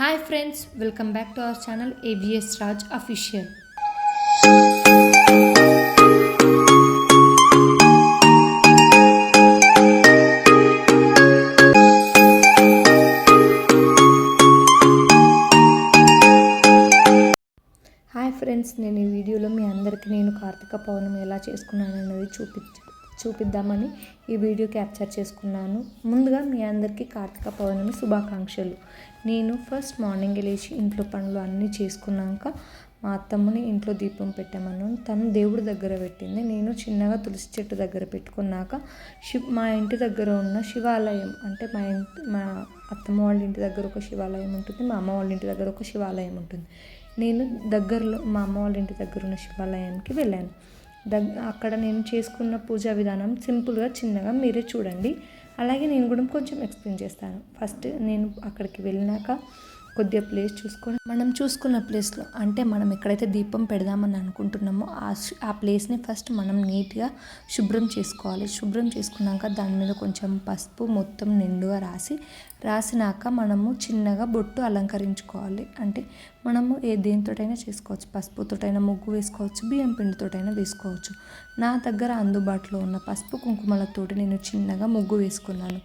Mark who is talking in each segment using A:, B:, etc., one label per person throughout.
A: Hi friends welcome back to our channel ABS Raj official hi friends నేను ఈ వీడియోలో మీ అందరికీ నేను కార్తీక పౌర్ణమి ఎలా చేసుకున్నాను అనేది చూపించాను చూపిద్దామని ఈ వీడియో క్యాప్చర్ చేసుకున్నాను. ముందుగా మీ అందరికీ కార్తీక పౌర్ణమి శుభాకాంక్షలు. నేను ఫస్ట్ మార్నింగ్ లేచి ఇంట్లో పనులు అన్నీ చేసుకున్నాక మా అత్తమ్మని ఇంట్లో దీపం పెట్టామను తను దేవుడి దగ్గర పెట్టింది. నేను చిన్నగా తులసి చెట్టు దగ్గర పెట్టుకున్నాక శివ మా ఇంటి దగ్గర ఉన్న శివాలయం అంటే మా ఇంటి మా అత్తమ్మ వాళ్ళ ఇంటి దగ్గర ఒక శివాలయం ఉంటుంది. మా అమ్మ వాళ్ళ ఇంటి దగ్గర ఒక శివాలయం ఉంటుంది. నేను దగ్గరలో మా అమ్మ వాళ్ళ ఇంటి దగ్గర ఉన్న శివాలయానికి వెళ్ళాను. దగ్ అక్కడ నేను చేసుకున్న పూజా విధానం సింపుల్గా చిన్నగా మీరే చూడండి. అలాగే నేను కూడా కొంచెం ఎక్స్ప్లెయిన్ చేస్తాను. ఫస్ట్ నేను అక్కడికి వెళ్ళినాక కొద్దిగా ప్లేస్ చూసుకొని మనం చూసుకున్న ప్లేస్లో అంటే మనం ఎక్కడైతే దీపం పెడదామని అనుకుంటున్నామో ఆ ఆ ప్లేస్ని ఫస్ట్ మనం నీట్గా శుభ్రం చేసుకోవాలి. శుభ్రం చేసుకున్నాక దాని మీద కొంచెం పసుపు మొత్తం నిండుగా రాసి రాసినాక మనము చిన్నగా బొట్టు అలంకరించుకోవాలి. అంటే మనము ఏ దేనితోటైనా చేసుకోవచ్చు. పసుపుతోటైనా ముగ్గు వేసుకోవచ్చు బియ్యం పిండితోటైనా వేసుకోవచ్చు. నా దగ్గర అందుబాటులో ఉన్న పసుపు కుంకుమలతోటి నేను చిన్నగా ముగ్గు వేసుకున్నాను.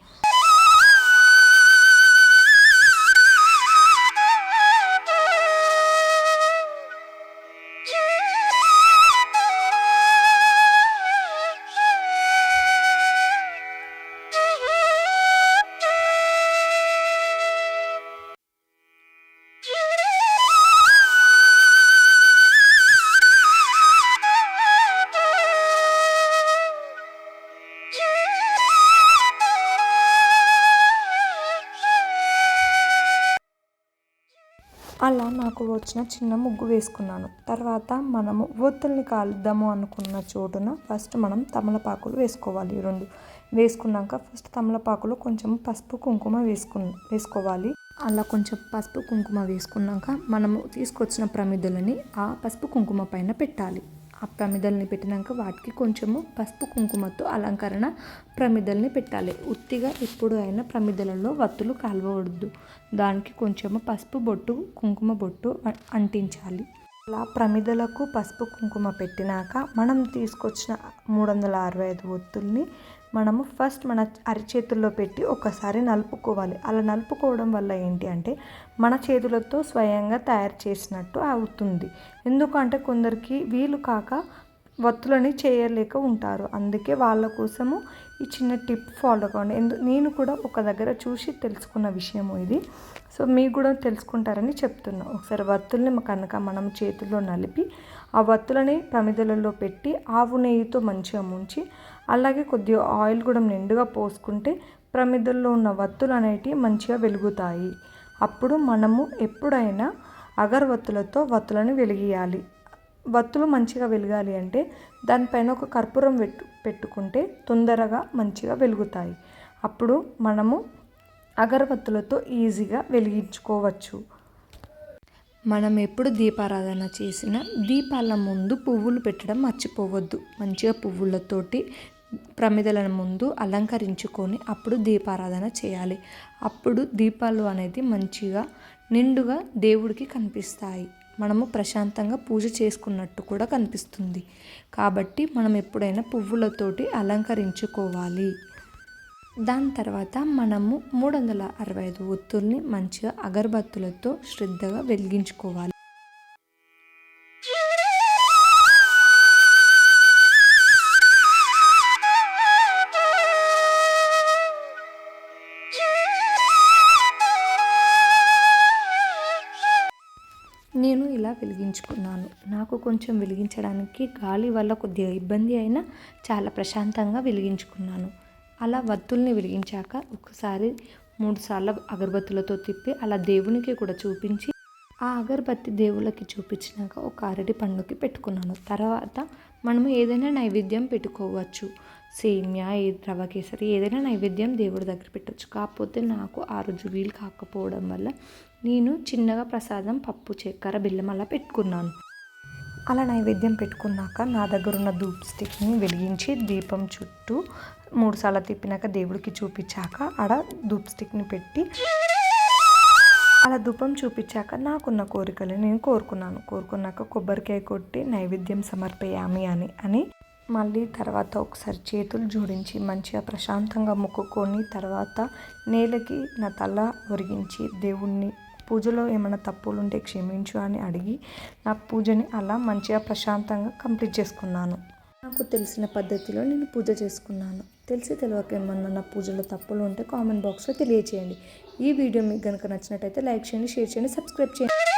A: అలా నాకు వచ్చిన చిన్న ముగ్గు వేసుకున్నాను. తర్వాత మనము ఒత్తుల్ని కాలుద్దాము అనుకున్న చోటున ఫస్ట్ మనం తమలపాకులు వేసుకోవాలి. రెండు వేసుకున్నాక ఫస్ట్ తమలపాకులు కొంచెం పసుపు కుంకుమ వేసుకు వేసుకోవాలి. అలా కొంచెం పసుపు కుంకుమ వేసుకున్నాక మనము తీసుకొచ్చిన ప్రమిదలని ఆ పసుపు కుంకుమ పైన పెట్టాలి. ఆ ప్రమిదల్ని పెట్టినాక వాటికి కొంచెము పసుపు కుంకుమతో అలంకరణ ప్రమిదల్ని పెట్టాలి. ఉత్తిగా ఎప్పుడు అయినా ప్రమిదలలో వత్తులు కాలవద్దు దానికి కొంచెము పసుపు బొట్టు కుంకుమ బొట్టు అ- అంటించాలి. అలా ప్రమిదలకు పసుపు కుంకుమ పెట్టినాక మనం తీసుకొచ్చిన మూడు వందల అరవై ఐదు ఒత్తుల్ని మనము ఫస్ట్ మన అరిచేతుల్లో పెట్టి ఒకసారి నలుపుకోవాలి. అలా నలుపుకోవడం వల్ల ఏంటి అంటే మన చేతులతో స్వయంగా తయారు చేసినట్టు అవుతుంది. ఎందుకంటే కొందరికి వీలు కాక వత్తులని చేయలేక ఉంటారు. అందుకే వాళ్ళ కోసము ఈ చిన్న టిప్ ఫాలో కావండి. ఎందు నేను కూడా ఒక దగ్గర చూసి తెలుసుకున్న విషయము ఇది. సో మీకు కూడా తెలుసుకుంటారని చెప్తున్నా. ఒకసారి వత్తుల్ని కనుక మనం చేతుల్లో నలిపి ఆ వత్తులని ప్రమిదలలో పెట్టి ఆవు నెయ్యితో మంచిగా ముంచి అలాగే కొద్దిగా ఆయిల్ కూడా నిండుగా పోసుకుంటే ప్రమిదల్లో ఉన్న వత్తులు అనేటివి మంచిగా వెలుగుతాయి. అప్పుడు మనము ఎప్పుడైనా అగరవత్తులతో వత్తులను వెలిగియాలి. వత్తులు మంచిగా వెలగాలి అంటే దానిపైన ఒక కర్పూరం పెట్టు పెట్టుకుంటే తొందరగా మంచిగా వెలుగుతాయి. అప్పుడు మనము అగరబత్తులతో ఈజీగా వెలిగించుకోవచ్చు. మనం ఎప్పుడు దీపారాధన చేసినా దీపాల ముందు పువ్వులు పెట్టడం మర్చిపోవద్దు. మంచిగా పువ్వులతోటి ప్రమిదల ముందు అలంకరించుకొని అప్పుడు దీపారాధన చేయాలి. అప్పుడు దీపాలు అనేది మంచిగా నిండుగా దేవుడికి కనిపిస్తాయి. మనము ప్రశాంతంగా పూజ చేసుకున్నట్టు కూడా కనిపిస్తుంది. కాబట్టి మనం ఎప్పుడైనా పువ్వులతోటి అలంకరించుకోవాలి. దాని తర్వాత మనము మూడు వందల అరవై ఐదు ఒత్తుల్ని మంచిగా అగరబత్తులతో శ్రద్ధగా వెలిగించుకోవాలి. నేను ఇలా వెలిగించుకున్నాను. నాకు కొంచెం వెలిగించడానికి గాలి వల్ల కొద్దిగా ఇబ్బంది అయినా చాలా ప్రశాంతంగా వెలిగించుకున్నాను. అలా వత్తుల్ని వెలిగించాక ఒకసారి మూడు సార్లు అగరబత్తులతో తిప్పి అలా దేవునికి కూడా చూపించి ఆ అగరబత్తి దేవుళ్ళకి చూపించినాక ఒక అరటి పండుకి పెట్టుకున్నాను. తర్వాత మనము ఏదైనా నైవేద్యం పెట్టుకోవచ్చు. సేమ్యా ఏ రవ కేసరి ఏదైనా నైవేద్యం దేవుడి దగ్గర పెట్టవచ్చు కాకపోతే నాకు ఆ రోజు వీలు కాకపోవడం వల్ల నేను చిన్నగా ప్రసాదం పప్పు చక్కెర బెల్లం అలా పెట్టుకున్నాను. అలా నైవేద్యం పెట్టుకున్నాక నా దగ్గర ఉన్న ధూప్ స్టిక్ని వెలిగించి దీపం చుట్టూ మూడుసార్లు తిప్పినాక దేవుడికి చూపించాక ఆడ ధూప్ స్టిక్ని పెట్టి అలా ధూపం చూపించాక నాకున్న కోరికలు నేను కోరుకున్నాను. కోరుకున్నాక కొబ్బరికాయ కొట్టి నైవేద్యం సమర్పయామి అని అని మళ్ళీ తర్వాత ఒకసారి చేతులు జోడించి మంచిగా ప్రశాంతంగా మొక్కుకొని తర్వాత నేలకి నా తల ఒరిగించి దేవుణ్ణి పూజలో ఏమైనా తప్పులు ఉంటే క్షమించు అని అడిగి నా పూజని అలా మంచిగా ప్రశాంతంగా కంప్లీట్ చేసుకున్నాను. నాకు తెలిసిన పద్ధతిలో నేను పూజ చేసుకున్నాను. తెలిసి తెలియక ఏమన్నా నా పూజలో తప్పులు ఉంటే కామెంట్ బాక్స్లో తెలియచేయండి. ఈ వీడియో మీకు కనుక నచ్చినట్టయితే లైక్ చేయండి షేర్ చేయండి సబ్స్క్రైబ్ చేయండి.